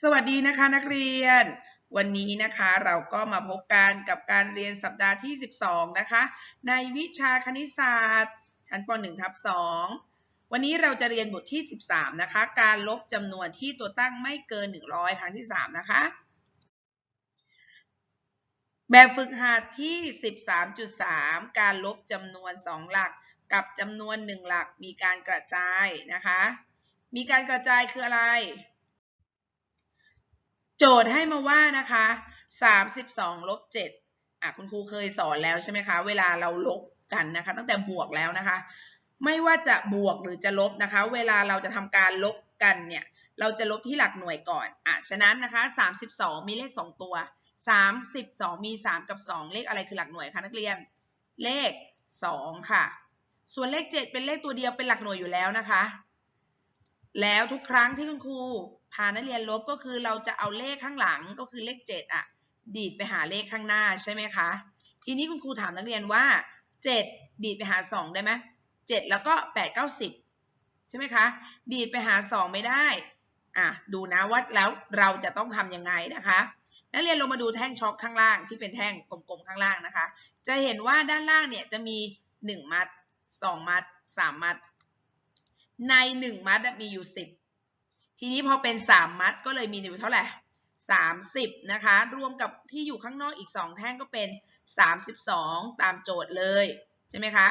สวัสดีนะคะนักเรียน วันนี้นะคะเราก็มาพบกันกับการเรียนสัปดาห์ที่ 12 นะคะ ในวิชาคณิตศาสตร์ ชั้นป .1 ทับ2วันนี้เราจะเรียนบทที่ 13 นะคะ การลบจำนวนที่ตัวตั้งไม่เกิน 100 ครั้งที่ 3 นะคะ แบบฝึกหัดที่ 13.3 การลบจำนวน 2 หลักกับจำนวน 1 หลักมีการกระจายนะคะ มีการกระจายคืออะไร โจทย์ให้มาว่านะคะ32ลบ7อะคุณครูเคยสอนแล้วใช่ไหมคะ เวลาเราลบกันนะคะ ตั้งแต่บวกแล้วนะคะ ไม่ว่าจะบวกหรือจะลบนะคะ เวลาเราจะทำการลบกันเนี่ย เราจะลบที่หลักหน่วยก่อนอะฉะนั้นนะคะ32 มีเลข 2 ตัว 32 มี 3 กับ 2 เลขอะไรคือหลักหน่วยคะนักเรียน เลข 2 ค่ะ ส่วนเลข 7 เป็นเลขตัวเดียวเป็นหลักหน่วยอยู่แล้วนะคะ แล้วทุกครั้งที่คุณครู พานักเรียนลบก็คือเราจะเอาเลขข้างหลังก็คือเลข7อะดีดไปหาเลขข้างหน้าใช่ไหมคะ ทีนี้คุณครูถามนักเรียนว่า 7 ดีดไปหา 2 ได้ไหม7แล้วก็ 8 9 10ใช่ไหมคะ ดีดไปหา 2 ไม่ได้อะดูนะว่าแล้วเราจะต้องทำยังไงนะคะนักเรียนลงมาดูแท่งช็อคข้างล่างที่เป็นแท่งกลมๆข้างล่างนะคะ จะเห็นว่าด้านล่างเนี่ยจะมี 1 มัด 2 มัด 3 มัด ใน 1 มัดมีอยู่ 10 ทีนี้พอเป็น3มัดก็เลยมีอยู่เท่าไหร่30นะคะ รวมกับที่อยู่ข้างนอกอีก2แท่งก็เป็น32ตามโจทย์เลยใช่ไหมคะ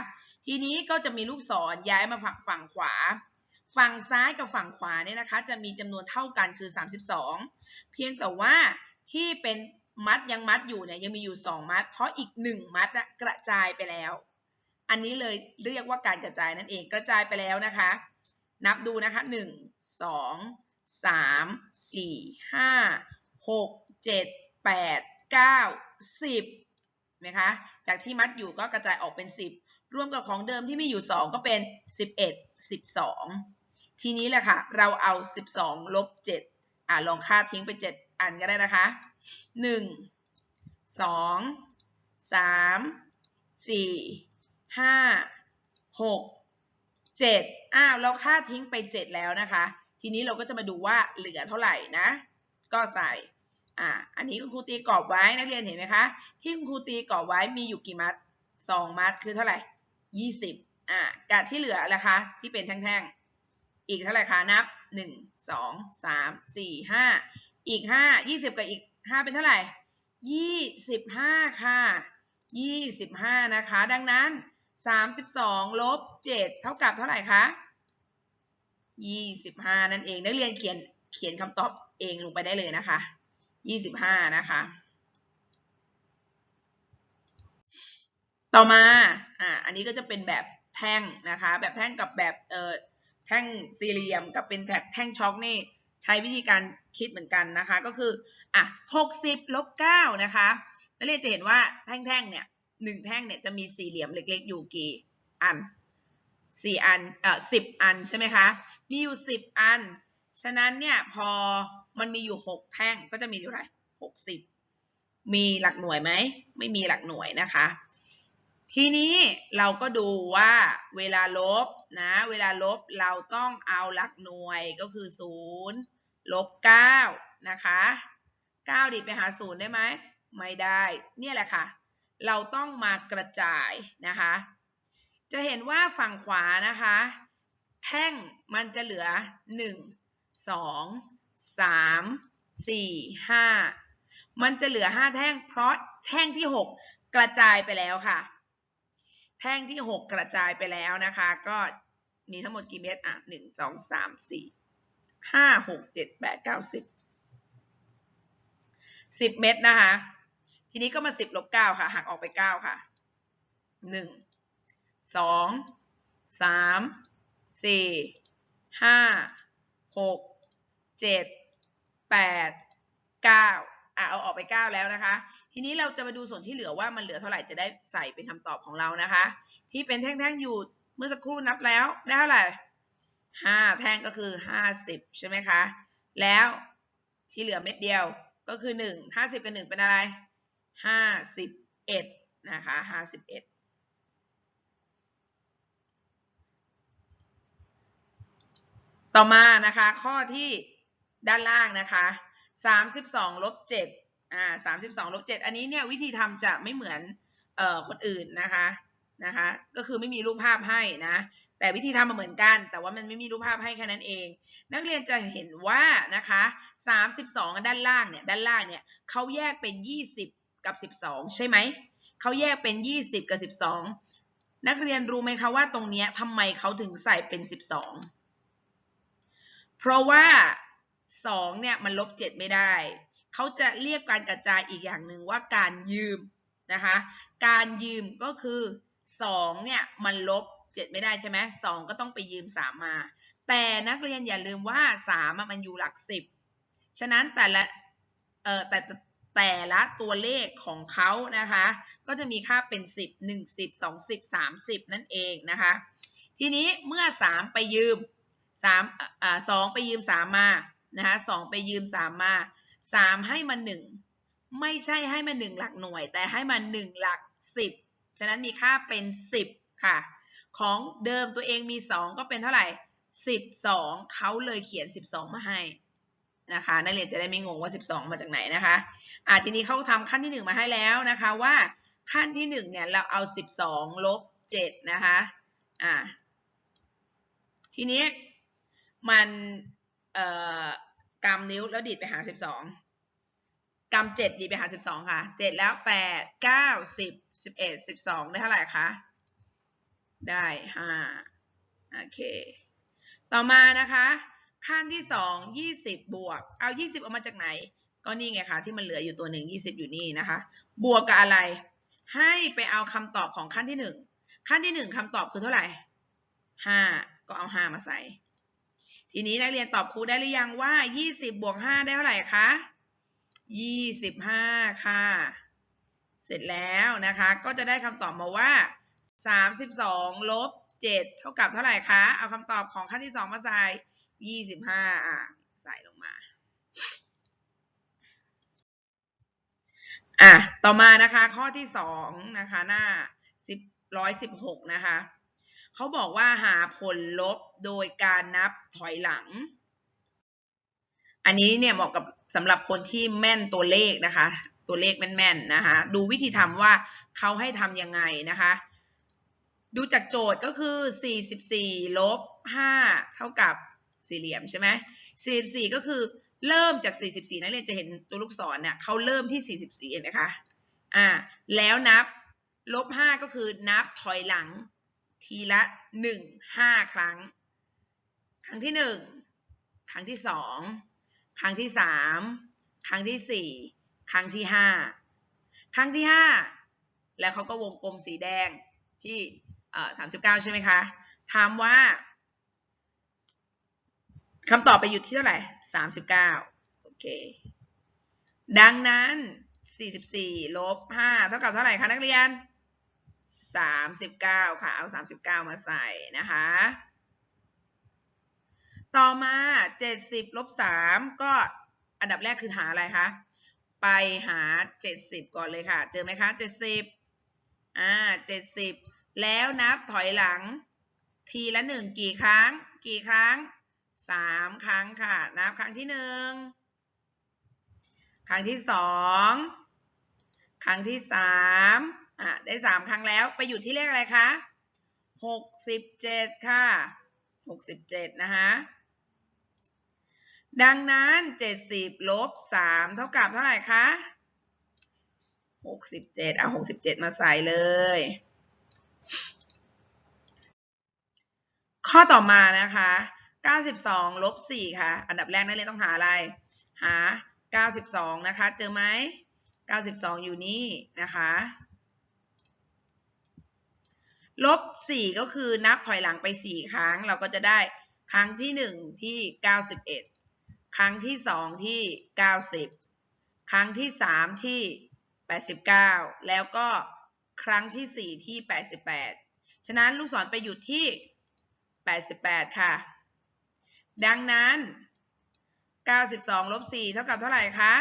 ทีนี้ก็จะมีลูกศรย้ายมาฝั่งฝั่งขวา ฝั่งซ้ายกับฝั่งขวาเนี่ยนะคะ จะมีจำนวนเท่ากันคือ 32 เพียงแต่ว่าที่เป็นมัดยังมัดอยู่เนี่ยยังมีอยู่ 2 มัด เพราะอีก 1 มัดอะกระจายไปแล้ว อันนี้เลยเรียกว่าการกระจายนั่นเองกระจายไปแล้วนะคะ นับดูนะคะ 1 2 3 4 5 6 7 8 9 10นะคะจากที่มัดอยู่ก็กระจายออกเป็น10รวมกับของเดิมที่มีอยู่ 2 ก็เป็น 11 12 ทีนี้แหละค่ะ เราเอา 12 ลบ 7 อะลองค่าทิ้งไป 7 อันก็ได้นะคะ 1 2 3 4 5 6 7 อ้าว เราค่าทิ้งไป 7 แล้วนะคะ ทีนี้เราก็จะมาดูว่าเหลือเท่าไหร่นะ ก็ใส่อ่าอันนี้คุณครูตีกรอบไว้นักเรียนเห็นไหมคะ ที่คุณครูตีกรอบไว้มีอยู่กี่มัด2มัดคือเท่าไหร่20อ่ากะที่เหลือละคะที่เป็นแท่งๆ อีกเท่าไหร่คะนับ1 2 3 4 5อีก5 20กับอีก5เป็นเท่าไหร่25ค่ะ25นะคะ ดังนั้น32ลบ7เท่ากับเท่าไหร่คะ 25 นั่นเอง นักเรียนเขียนเขียนคำตอบเองลงไปได้เลยนะคะ 25 นะคะ ต่อมาอ่าอันนี้ก็จะเป็นแบบแท่งนะคะ แบบแท่งกับแบบเอ่อแท่งสี่เหลี่ยมกับเป็นแบบแท่งช็อคนี่ใช้วิธีการคิดเหมือนกันนะคะ ก็คืออะ60ลบ9นะคะนักเรียนจะเห็นว่าแท่งๆเนี่ยหนึ่งแท่งเนี่ยจะมีสี่เหลี่ยมเล็กๆอยู่กี่อัน สี่อันเอ่อสิบอันใช่ไหมคะมีอยู่สิบอัน ฉะนั้นเนี่ยพอมันมีอยู่หกแท่งก็จะมีอยู่ไรหกสิบมีหลักหน่วยไหมไม่มีหลักหน่วยนะคะ ทีนี้เราก็ดูว่าเวลาลบนะเวลาลบเราต้องเอาหลักหน่วยก็คือศูนย์ลบเก้านะคะเก้าดิไปหาศูนย์ได้ไหมไม่ได้ เนี่ยแหละค่ะ เราต้องมากระจายนะคะ จะเห็นว่าฝั่งขวานะคะ แท่งมันจะเหลือ 1 2 3 4 5 มันจะเหลือ 5 แท่ง เพราะแท่งที่ 6 กระจายไปแล้วค่ะ แท่งที่ 6 กระจายไปแล้วนะคะ ก็มีทั้งหมดกี่เม็ดอะ 1 2 3 4 5 6 7 8 9 10 10 เม็ดนะคะ ทีนี้ก็มา 10ลบ9ค่ะ หักออกไป 9 ค่ะ 1 2 3 4 5 6 7 8 9อะเอาออกไป9แล้วนะคะ ทีนี้เราจะมาดูส่วนที่เหลือว่ามันเหลือเท่าไหร่จะได้ใส่เป็นคำตอบของเรานะคะ ที่เป็นแท่งๆอยู่เมื่อสักครู่นับแล้วได้เท่าไหร่5แท่งก็คือ50ใช่ไหมคะ แล้วที่เหลือเม็ดเดียวก็คือ1 50กับ1เป็นอะไร51นะคะ51 ต่อมานะคะข้อที่ด้านล่างนะคะ32ลบ7อ่า32ลบ7อันนี้เนี่ยวิธีทำจะไม่เหมือนเอ่อคนอื่นนะคะนะคะก็คือไม่มีรูปภาพให้นะแต่วิธีทำมาเหมือนกัน แต่ว่ามันไม่มีรูปภาพให้แค่นั้นเอง นักเรียนจะเห็นว่านะคะ32ด้านล่างเนี่ยด้านล่างเนี่ยเขาแยกเป็น20กับ12ใช่ไหมเขาแยกเป็น20กับ12นักเรียนรู้ไหมคะว่าตรงเนี้ยทำไมเขาถึงใส่เป็น12 เพราะว่า 2 เนี่ยมันลบ 7 ไม่ได้ เขาจะเรียกการกระจายอีกอย่างหนึ่งว่าการยืมนะคะ การยืมก็คือ2เนี่ยมันลบ 7 ไม่ได้ใช่ไหม2ก็ต้องไปยืม 3 มา แต่นักเรียนอย่าลืมว่า3มันอยู่หลัก 10 ฉะนั้นแต่ละเอ่อแต่แต่ละตัวเลขของเขานะคะ ก็จะมีค่าเป็น 10 1 0 2 0 30 นั่นเองนะคะ ทีนี้เมื่อ 3 ไปยืม 3อ่า2ไปยืม3มมานะคะ2ไปยืม3มมา3ให้มา1ไม่ใช่ให้มา1หลักหน่วย แต่ให้มา1หลัก10ฉะนั้นมีค่าเป็น10ค่ะ ของเดิมตัวเองมี2ก็เป็นเท่าไหร่12เขาเลยเขียน12มาให้นะคะนักเรียนจะได้ไม่งงว่า 12 มาจากไหนนะคะอ่าทีนี้เขาทำขั้นที่ 1 มาให้แล้วนะคะว่าขั้นที่ 1 เนี่ยเราเอา 12ลบ7นะคะอ่าทีนี้ มันเอ่อกำนิ้วแล้วดีดไปหา12กำ7ดีดไปหา12ค่ะ7แล้ว8 9 10 11 12ได้เท่าไหร่คะ ได้5โอเค ต่อมานะคะ ขั้นที่2 20บบวก เอา20ออกมาจากไหน ก็นี่ไงคะที่มันเหลืออยู่ตัวหนึ่ง20อยู่นี่นะคะ บวกกับอะไร ให้ไปเอาคำตอบของขั้นที่1ขั้นที่1คำตอบคือเท่าไหร่5ก็เอา5มาใส่ ทีนี้นักเรียนตอบครูได้หรือยังว่า 20บวก5ได้เท่าไหร่คะ 25 ค่ะ เสร็จแล้วนะคะ ก็จะได้คำตอบมาว่า 32ลบ7เท่ากับเท่าไหร่คะ เอาคำตอบของขั้นที่ 2 มาใส่ 25 อะ ใส่ลงมา อะ ต่อมานะคะ ข้อที่ 2 นะคะ หน้า 10 116 นะคะ เขาบอกว่าหาผลลบโดยการนับถอยหลัง อันนี้เนี่ยเหมาะกับสำหรับคนที่แม่นตัวเลขนะคะ ตัวเลขแม่นๆนะคะ ดูวิธีทำว่าเขาให้ทำยังไงนะคะ ดูจากโจทย์ก็คือ 44 ลบ 5 เท่ากับสี่เหลี่ยมใช่ไหม44 ก็คือเริ่มจาก 44 นักเรียนจะเห็นตัวลูกศรเนี่ยเขาเริ่มที่ 44 เห็นไหมคะ อ่า แล้วนับลบ 5 ก็คือนับถอยหลัง ทีละ1 5ครั้ง ครั้งที่1ครั้งที่2ครั้งที่3ครั้งที่4ครั้งที่5ครั้งที่5แล้วเขาก็วงกลมสีแดงที่สามสิบเก้าใช่ไหมคะ ถามว่าคำตอบไปอยู่ที่เท่าไหร่สามสิบเก้าโอเค ดังนั้นสี่สิบสี่ลบห้าเท่ากับเท่าไหร่คะนักเรียน สามสิบเก้าค่ะ เอาสามสิบเก้ามาใส่นะคะ ต่อมาเจ็ดสิบลบสามก็อันดับแรกคือหาอะไรคะ ไปหาเจ็ดสิบก่อนเลยค่ะ เจอไหมคะเจ็ดสิบอ่าเจ็ดสิบแล้วนับถอยหลัง ทีละหนึ่งกี่ครั้ง กี่ครั้งสามครั้งค่ะ นับครั้งที่หนึ่งครั้งที่สองครั้งที่สาม อะได้สามครั้งแล้วไปอยู่ที่เลขอะไรคะหกสิบเจ็ดค่ะหกสิบเจ็ดนะคะดังนั้นเจ็ดสิบลบสามเท่ากับเท่าไหร่คะหกสิบเจ็ดเอาหกสิบเจ็ดมาใส่เลย ข้อต่อมานะคะ92ลบ4ค่ะ อันดับแรกนักเรียนต้องหาอะไร หา92นะคะ เจอไหม92อยู่นี่นะคะ ลบ4ก็คือนับถอยหลังไป4ครั้ง เราก็จะได้ครั้งที่1ที่91ครั้งที่2ที่90ครั้งที่3ที่89แล้วก็ครั้งที่4ที่88ฉะนั้นลูกศรไปอยู่ที่88ค่ะ ดังนั้น92ลบ4เท่ากับเท่าไหร่คะ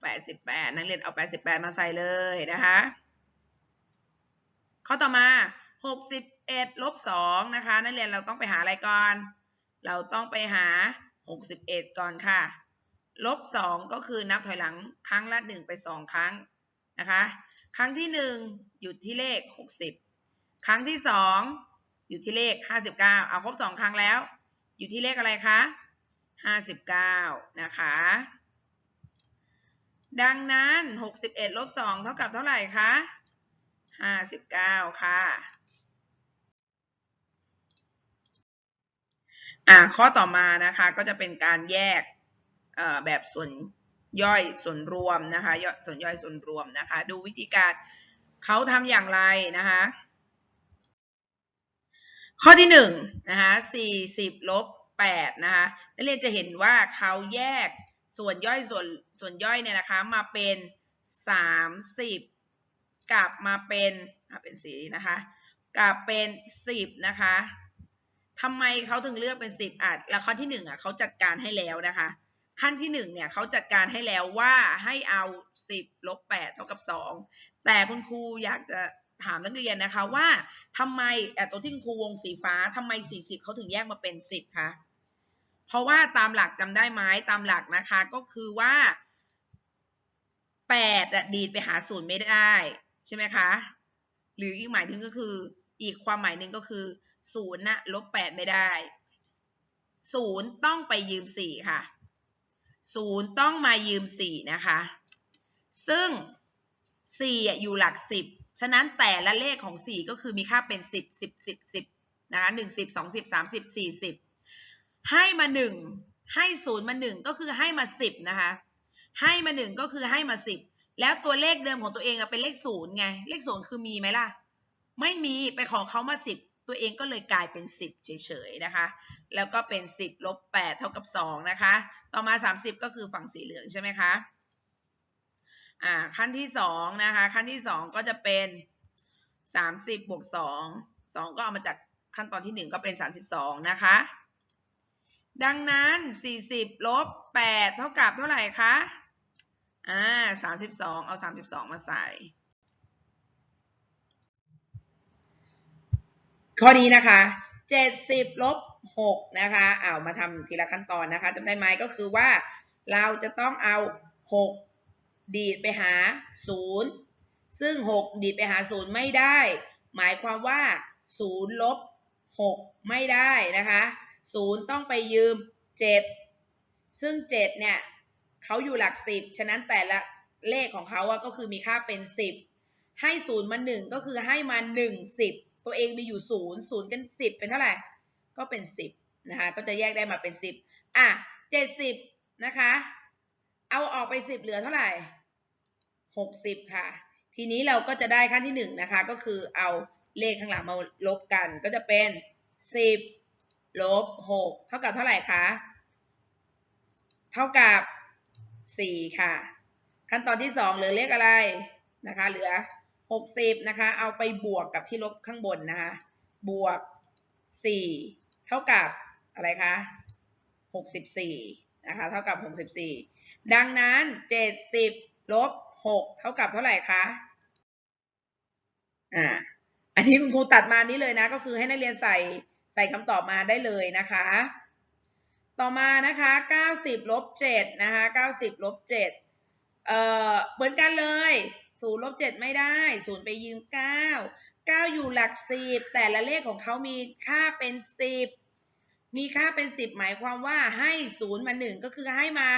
88นักเรียนเอา88มาใส่เลยนะคะ ข้อต่อมา61ลบ2นะคะนักเรียนเราต้องไปหาอะไรก่อน เราต้องไปหา61ก่อนค่ะ ลบสองก็คือนับถอยหลังครั้งละหนึ่งไปสองครั้งนะคะ ครั้งที่หนึ่งอยู่ที่เลขหกสิบครั้งที่สองอยู่ที่เลขห้าสิบเก้าเอาครบสองครั้งแล้ว อยู่ที่เลขอะไรคะห้าสิบเก้านะคะดังนั้นหกสิบเอ็ดลบสองเท่ากับเท่าไหร่คะ ห้าสิบเก้าค่ะอ่าข้อต่อมานะคะก็จะเป็นการแยกแบบส่วนย่อยส่วนรวมนะคะส่วนย่อยส่วนรวมนะคะ ดูวิธีการเขาทำอย่างไรนะคะข้อที่หนึ่งนะคะสี่สิบลบแปดนะคะนักเรียนจะเห็นว่าเขาแยกส่วนย่อยส่วนส่วนย่อยเนี่ยนะคะมาเป็นสามสิบ กลับมาเป็นอะเป็นสีนะคะ กลับเป็นสิบนะคะทำไมเขาถึงเลือกเป็นสิบอะแล้วข้อที่หนึ่งอะเขาจัดการให้แล้วนะคะ ขั้นที่หนึ่งเนี่ยเขาจัดการให้แล้วว่าให้เอาสิบลบแปดเท่ากับสองแต่คุณครูอยากจะถามนักเรียนนะคะว่าทำไมอ่ตัวที่ครูวงสีฟ้าทำไมสี่สิบเขาถึงแยกมาเป็นสิบคะเพราะว่าตามหลักจำได้ไหมตามหลักนะคะก็คือว่าแปดอะดีดไปหาศูนย์ไม่ได้ ใช่ไหมคะ หรืออีกหมายถึงก็คือ อีกความหมายหนึ่งก็คือศูนย์นะลบแปดไม่ได้ศูนย์ต้องไปยืมสี่ค่ะศูนย์ต้องมายืมสี่นะคะ ซึ่งสี่อะอยู่หลักสิบฉะนั้นแต่ละเลขของสี่ก็คือมีค่าเป็นสิบสิบสิบสิบนะคะหนึ่งสิบสองสิบสามสิบสี่สิบให้มาหนึ่งให้ศูนย์มาหนึ่งก็คือให้มาสิบนะคะ ให้มาหนึ่งก็คือให้มาสิบ แล้วตัวเลขเดิมของตัวเองอะเป็นเลขศูนย์ไง เลขศูนย์คือมีไหมล่ะ ไม่มีไปขอเขามาสิบตัวเองก็เลยกลายเป็นสิบเฉยๆนะคะ แล้วก็เป็นสิบลบแปดเท่ากับสองนะคะ ต่อมาสามสิบก็คือฝั่งสีเหลืองใช่ไหมคะอ่าขั้นที่สองนะคะ ขั้นที่สองก็จะเป็นสามสิบบวกสองสองก็เอามาจากขั้นตอนที่หนึ่งก็เป็นสามสิบสองนะคะ ดังนั้นสี่สิบลบแปดเท่ากับเท่าไหร่คะ อ่าสามสิบสองเอาสามสิบสองมาใส่ ข้อนี้นะคะเจ็ดสิบลบหกนะคะเอามาทำทีละขั้นตอนนะคะจำได้ไหมก็คือว่าเราจะต้องเอาหกดีดไปหาศูนย์ซึ่งหกดีดไปหาศูนย์ไม่ได้ หมายความว่าศูนย์ลบหกไม่ได้นะคะศูนย์ต้องไปยืมเจ็ดซึ่งเจ็ดเนี่ย เขาอยู่หลักสิบฉะนั้นแต่ละเลขของเขาอะก็คือมีค่าเป็นสิบให้ศูนย์มาหนึ่งก็คือให้มาหนึ่งสิบตัวเองมีอยู่ศูนย์ศูนย์กันสิบเป็นเท่าไหร่ ก็เป็นสิบนะคะก็จะแยกได้มาเป็นสิบอะเจ็ดสิบนะคะ เอาออกไปสิบเหลือเท่าไหร่หกสิบค่ะ ทีนี้เราก็จะได้ขั้นที่หนึ่งนะคะ ก็คือเอาเลขข้างหลังมาลบกัน ก็จะเป็นสิบลบหกเท่ากับเท่าไหร่คะเท่ากับ สี่ค่ะ ขั้นตอนที่สองเหลือเลขอะไรนะคะ เหลือหกสิบนะคะ เอาไปบวกกับที่ลบข้างบนนะคะ บวกสี่เท่ากับอะไรคะหกสิบสี่นะคะ เท่ากับหกสิบสี่ดังนั้นเจ็ดสิบลบหกเท่ากับเท่าไหร่คะ อ่า อันนี้คุณครูตัดมานี้เลยนะ ก็คือให้นักเรียนใส่ใส่คำตอบมาได้เลยนะคะ ต่อมานะคะเก้าสิบลบเจ็ดนะคะเก้าสิบลบเจ็ดเอ่อเหมือนกันเลยศูนย์ลบเจ็ดไม่ได้ศูนย์ไปยืมเก้าเก้าอยู่หลักสิบแต่ละเลขของเขามีค่าเป็นสิบมีค่าเป็นสิบหมายความว่าให้ศูนย์มาหนึ่งก็คือให้มา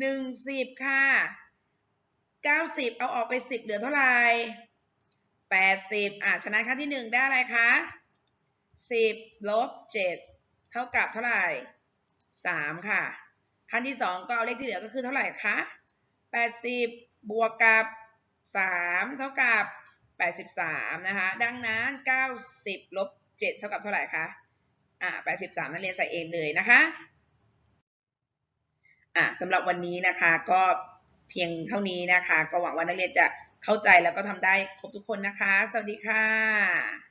หนึ่งสิบค่ะเก้าสิบเอาออกไปสิบเหลือเท่าไหร่แปดสิบอะฉะนั้นขั้นที่หนึ่งได้อะไรคะสิบลบเจ็ดเท่ากับเท่าไหร่ สามค่ะ ขั้นที่สองก็เอาเลขที่เหลือก็คือเท่าไหร่คะแปดสิบบวกกับสามเท่ากับแปดสิบสามนะคะ ดังนั้นเก้าสิบลบเจ็ดเท่ากับเท่าไหร่คะอ่าแปดสิบสามนักเรียนใส่เองเลยนะคะอ่าสำหรับวันนี้นะคะก็เพียงเท่านี้นะคะ ก็หวังว่านักเรียนจะเข้าใจแล้วก็ทำได้ครบทุกคนนะคะ สวัสดีค่ะ